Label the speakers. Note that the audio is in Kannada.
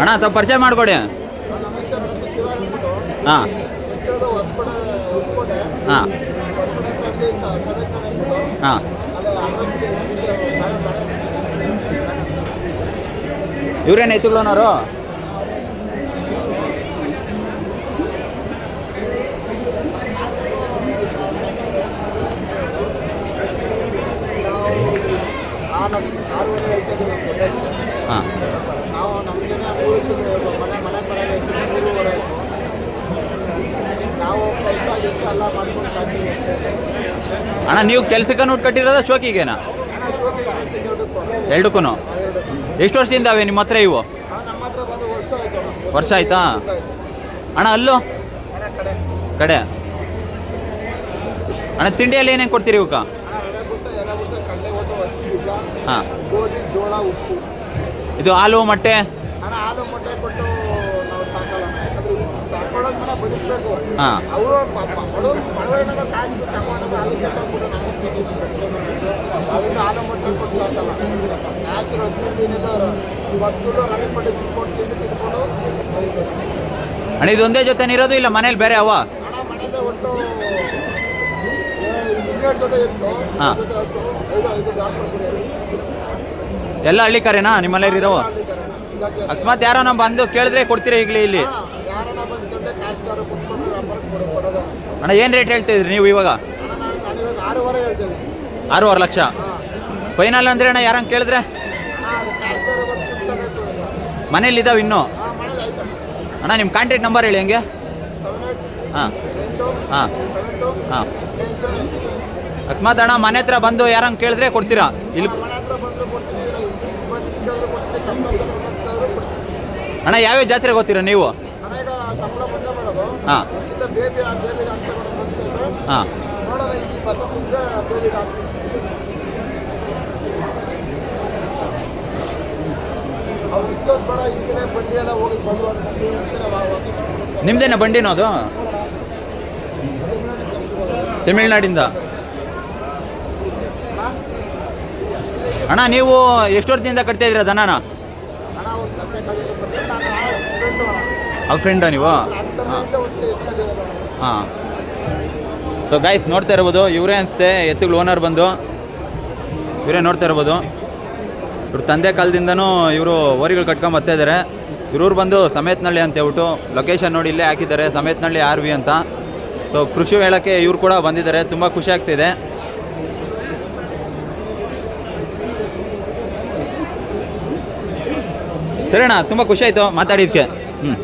Speaker 1: ಅಣ್ಣ ತಾವು ಪರಿಚಯ ಮಾಡಿಕೊಡಿ. ಹಾಂ. ಹಾಂ. ಹಾಂ. ಇವ್ರೇನು ಎತ್ತುಗಳನವರು ಹಾಂ.
Speaker 2: ಲಕ್ಷದ ಮನೆ ಮನೆ ಪಡೆಯ ಮೂರುವರೆ ಆಯಿತು. ನಾವು ಕೆಲಸ ಕೆಲಸ ಎಲ್ಲ ಮಾಡ್ಕೊಂಡು ಸಾಕಿದ್ವಿ
Speaker 1: ಅಣ್ಣ ನೀವು ಕೆಲ್ಸಕ್ಕೆ ನೋಟ್ ಕಟ್ಟಿರೋದ ಶೋಕಿಗೇನಾ?
Speaker 2: ಅಣ್ಣ ಶೋಕಿಗೆ ಸೆಕ್ಯೂರಿಟಿ
Speaker 1: ಎರಡಕ್ಕೂ.
Speaker 2: ಎರಡು
Speaker 1: ಎಷ್ಟು ವರ್ಷದಿಂದ ಅವೆ ನಿಮ್ಮ ಹತ್ರ ಇವು?
Speaker 2: ನಮ್ಮ ಹತ್ರ ಬಂದು ವರ್ಷ ಆಯಿತು ಅಣ್ಣ.
Speaker 1: ವರ್ಷ ಆಯ್ತಾ? ಅಣ್ಣ ಅಲ್ಲೋ?
Speaker 2: ಕಡೆ.
Speaker 1: ಅಣ್ಣ ತಿಂಡಿಯಲ್ಲಿ ಏನೇನು ಕೊಡ್ತೀರಿ ಇವಕ್ಕ? ಹಾಂ. ಇದು ಹಾಲು ಮೊಟ್ಟೆ?
Speaker 2: ಹಣ ಹಾಲು ಮೊಟ್ಟೆ ಕೊಟ್ಟು ನಾವು ಸಾಕಲ್ಲ. ಯಾಕಂದ್ರೆ ತಗೊಂಡೋದ್ ಮನೆ ಬದುಕಬೇಕು.
Speaker 1: ಅವರು
Speaker 2: ಅವರು ಬಡವರು ಬಡವರಿನಾಗ ಕಾಸು ಬಿಟ್ಟು ತಗೊಂಡೋದು ಹಾಲು ಕೆಟ್ಟೋಗ್ಬಿಟ್ಟು ನಾವು ಅದರಿಂದ ಹಾಲು ಮೊಟ್ಟೆ ಕೊಟ್ಟು ಸಾಕಲ್ಲ. ನ್ಯಾಚುರಲ್ ತಿಂಡಿನೆಲ್ಲ ಮತ್ತೂ ರವೆ ಮೊಟ್ಟೆ ತಿನ್ಕೊಂಡು ತಿಂಡಿ ತಿನ್ಕೊಂಡು.
Speaker 1: ಅಣ್ಣ ಇದು ಒಂದೇ ಜೊತೆ ಇರೋದು ಇಲ್ಲ ಮನೇಲಿ ಬೇರೆ ಅವ
Speaker 2: ಹಣ ಮನೆಯಲ್ಲೇ ಒಟ್ಟು ಇನ್ನೆರಡು ಜೊತೆ ಇತ್ತು. ಜೊತೆ ಹಸು ಐದು ಐದು ಜಾಸ್ತಿ
Speaker 1: ಎಲ್ಲ ಹಳ್ಳಿ ಕರೆನಾ? ನಿಮ್ಮಲ್ಲಿ ಇರೋ ಅಕಸ್ಮಾತ್ ಯಾರೋ ನಾವು ಬಂದು ಕೇಳಿದ್ರೆ ಕೊಡ್ತೀರಾ ಈಗಲೇ ಇಲ್ಲಿ? ಅಣ್ಣ ಏನು ರೇಟ್ ಹೇಳ್ತಿದ್ರಿ ನೀವು ಇವಾಗ?
Speaker 2: ಆರೂವರೆ
Speaker 1: ಲಕ್ಷ? ಫೈನಲ್ ಅಂದ್ರೆ ಅಣ್ಣ ಯಾರಂಗೆ ಕೇಳಿದ್ರೆ? ಮನೇಲಿ ಇದಾವೆ ಇನ್ನೂ? ಅಣ್ಣ. ನಿಮ್ಮ ಕಾಂಟ್ಯಾಕ್ಟ್ ನಂಬರ್ ಹೇಳಿ ಹೆಂಗೆ? ಹಾಂ. ಹಾಂ. ಹಾಂ. ಅಕಸ್ಮಾತ್ ಅಣ್ಣ ಮನೆ ಹತ್ರ ಬಂದು ಯಾರಂಗೆ ಕೇಳಿದ್ರೆ ಕೊಡ್ತೀರಾ? ಇಲ್ಲಿ. ಅಣ್ಣ ಯಾವ್ಯಾವ ಜಾತ್ರೆ ಗೊತ್ತೀರ ನೀವು? ಹಾಂ. ನಿಮ್ದೇನ ಬಂಡಿನೋ ಅದು? ತಮಿಳ್ನಾಡಿಂದ?
Speaker 2: ಅಣ್ಣ
Speaker 1: ನೀವು ಎಷ್ಟು ವರ್ಷದಿಂದ ಕಟ್ತಾ ಇದ್ದೀರಾ ದನನ?
Speaker 2: ಅವ್ರ ಫ್ರೆಂಡು
Speaker 1: ನೀವು? ಹಾಂ. ಸೊ ಗೈಸ್ ನೋಡ್ತಾ ಇರ್ಬೋದು ಇವರೇ ಅನಿಸುತ್ತೆ ಎತ್ತುಗಳು ಓನರ್ ಬಂದು. ಇವರೇ ನೋಡ್ತಾ ಇರ್ಬೋದು ಇವ್ರ ತಂದೆ ಕಾಲದಿಂದನೂ ಇವರು ಓರಿಗಳು ಕಟ್ಕೊಂಡು ಬರ್ತಾ ಇದ್ದಾರೆ ಇವ್ರೂರು ಬಂದು ಸಮೇತನಳ್ಳಿ ಅಂತ ಹೇಳ್ಬಿಟ್ಟು ಲೊಕೇಶನ್ ನೋಡಿ ಇಲ್ಲೇ ಹಾಕಿದ್ದಾರೆ ಸಮೇತನಳ್ಳಿ ಆರ್ ವಿ ಅಂತ. ಸೊ ಕೃಷಿ ಹೇಳೋಕ್ಕೆ ಇವ್ರು ಕೂಡ ಬಂದಿದ್ದಾರೆ ತುಂಬ ಖುಷಿ ಆಗ್ತಿದೆ. ಸರಿ ಅಣ್ಣ ತುಂಬ ಖುಷಿ ಆಯಿತು ಮಾತಾಡಿದ್ದಕ್ಕೆ ಹ್ಞೂ